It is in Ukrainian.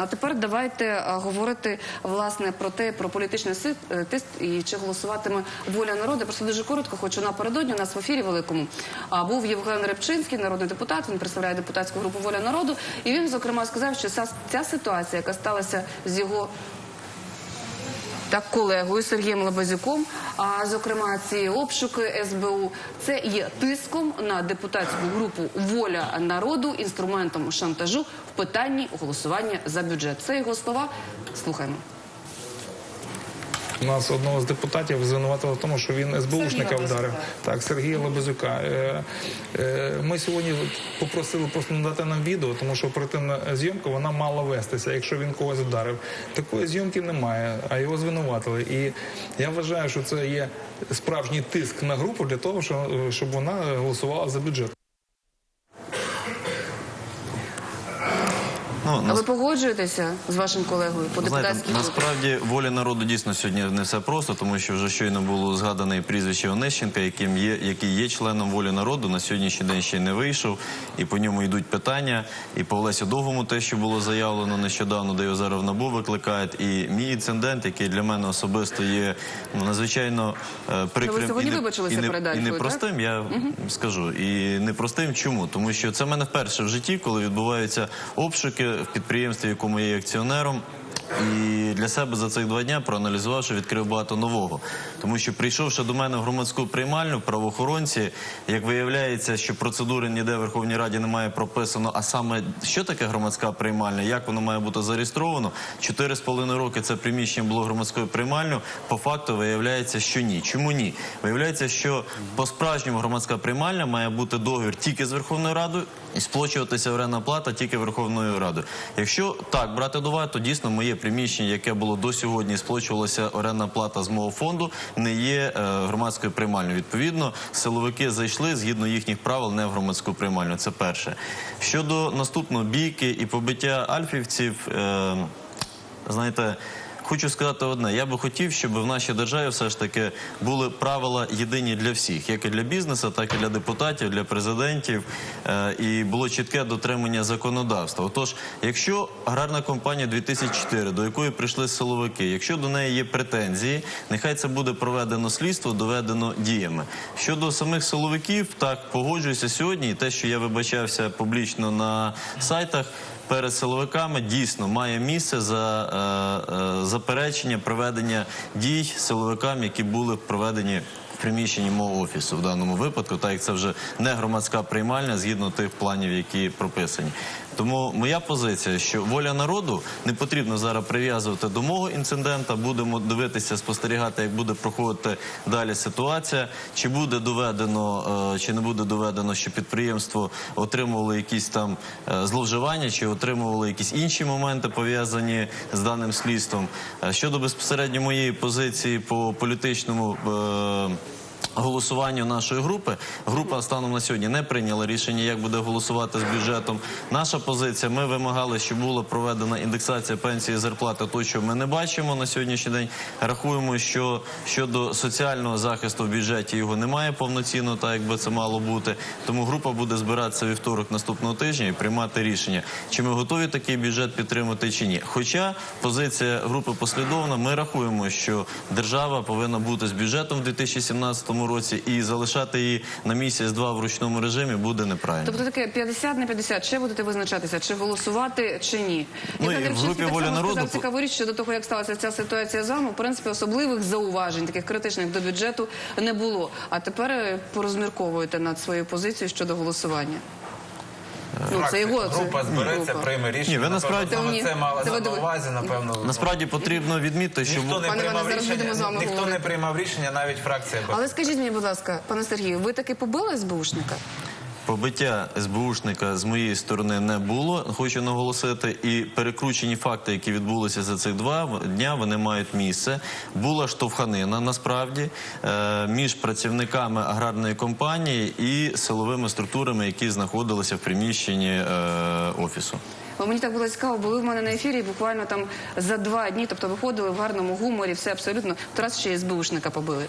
А тепер давайте е, говорити власне про те, про політичний е, тиск і чи голосуватиме воля народу. Просто дуже коротко, хочу напередодні у нас в ефірі великому був Євген Репчинський, народний депутат. Він представляє депутатську групу Воля народу. І він зокрема сказав, що ця ситуація, яка сталася з його так колегою Сергієм Лабазюком. А зокрема, ці обшуки СБУ це є тиском на депутатську групу Воля народу інструментом шантажу в питанні голосування за бюджет. Це його слова. Слухаємо. У нас одного з депутатів звинуватили в тому, що він СБУшника вдарив. Так, Сергія Лабазюка. Е, е, Ми сьогодні попросили просто надати нам відео, тому що оперативна зйомка вона мала вестися, якщо він когось вдарив. Такої зйомки немає, а його звинуватили. І я вважаю, що це є справжній тиск на групу для того, що- щоб вона голосувала за бюджет. Ну, А ви погоджуєтеся з вашим колегою по Знаєте, депутатській групі? насправді воля народу дійсно сьогодні не все просто, тому що вже щойно було згадане прізвище Онищенка, яким є, який є членом волі народу. На сьогоднішній день ще не вийшов, і по ньому йдуть питання. І по Олесю Довгому, те, що було заявлено нещодавно, де його зараз в НАБУ викликають. І мій інцидент, який для мене особисто є ну, надзвичайно е, прикрим сьогодні і, не- вибачилися і, не- перед і Альфою, непростим, я скажу. І непростим чому? Тому що це в мене вперше в житті, коли відбуваються обшуки в підприємстві, якому я є акціонером. І для себе за цих два дня проаналізувавши, відкрив багато нового. Тому що прийшовши до мене в громадську приймальню, правоохоронці, як виявляється, що процедури ніде в Верховній Раді немає прописано, а саме що таке громадська приймальня, як воно має бути зареєстровано. Чотири з половиною роки це приміщення було громадською приймальню. По факту виявляється, що ні. Чому ні? Виявляється, що по справжньому громадська приймальня має бути договір тільки з Верховною Радою і сплачуватися орендна плата тільки Верховною Радою. Якщо так брати до уваги, то дійсно моє приміщення, яке було до сьогодні, сплачувалася орендна плата з мого фонду, не є е, громадською приймальною. Відповідно, силовики зайшли згідно їхніх правил не в громадську приймальню. Це перше. Щодо наступного бійки і побиття альфівців, е, знаєте. Хочу сказати одне: я би хотів, щоб в нашій державі все ж таки були правила єдині для всіх, як і для бізнесу, так і для депутатів, для президентів, е, і було чітке дотримання законодавства. Отож, якщо аграрна компанія 2004, до якої прийшли силовики, якщо до неї є претензії, нехай це буде проведено слідство, доведено діями. Щодо самих силовиків, так погоджуюся сьогодні. І те, що я вибачався публічно на сайтах перед силовиками дійсно має місце за е, е, заперечення проведення дій силовикам, які були проведені приміщенні мого офісу в даному випадку, так як це вже не громадська приймальня згідно тих планів, які прописані. Тому моя позиція, що воля народу не потрібно зараз прив'язувати до мого інцидента. Будемо дивитися, спостерігати, як буде проходити далі ситуація. Чи буде доведено, е, чи не буде доведено, що підприємство отримувало якісь там е, зловживання, чи отримували якісь інші моменти пов'язані з даним слідством. Е, Щодо безпосередньо моєї позиції по політичному. Голосуванню нашої групи група станом на сьогодні не прийняла рішення, як буде голосувати з бюджетом. Наша позиція. Ми вимагали, щоб була проведена індексація пенсії зарплати. То, що ми не бачимо на сьогоднішній день. Рахуємо, що щодо соціального захисту в бюджеті його немає повноцінно, так як би це мало бути. Тому група буде збиратися вівторок наступного тижня і приймати рішення, чи ми готові такий бюджет підтримати чи ні. Хоча позиція групи послідовна, ми рахуємо, що держава повинна бути з бюджетом в 2017 році і залишати її на місяць-два в ручному режимі буде неправильно. Тобто таке 50 на 50. Ще будете визначатися, чи голосувати, чи ні. Ну, і в групі «Воля народу» сказав цікаву річ щодо того, як сталася ця ситуація з вами. В принципі, особливих зауважень, таких критичних до бюджету, не було. А тепер е, порозмірковуєте над своєю позицією щодо голосування. Ну, це його це група збереться, група. прийме рішення. Ні, ви Напевно, насправді- саме це мала це ви на диви- увазі, напевно. Насправді потрібно відмітити, що ніхто не Пане приймав зараз будемо з рішення, вами ніхто не говорити. приймав рішення, навіть фракція БПП. Але скажіть мені, будь ласка, пане Сергію, ви таки побили СБУшника? Побиття СБУшника з моєї сторони не було. Хочу наголосити, і перекручені факти, які відбулися за цих два дня, вони мають місце. Була штовханина насправді е, між працівниками аграрної компанії і силовими структурами, які знаходилися в приміщенні е, офісу. Мені так було цікаво, були в мене на ефірі буквально там за два дні, тобто виходили в гарному гуморі, все абсолютно. То раз ще СБУшника побили.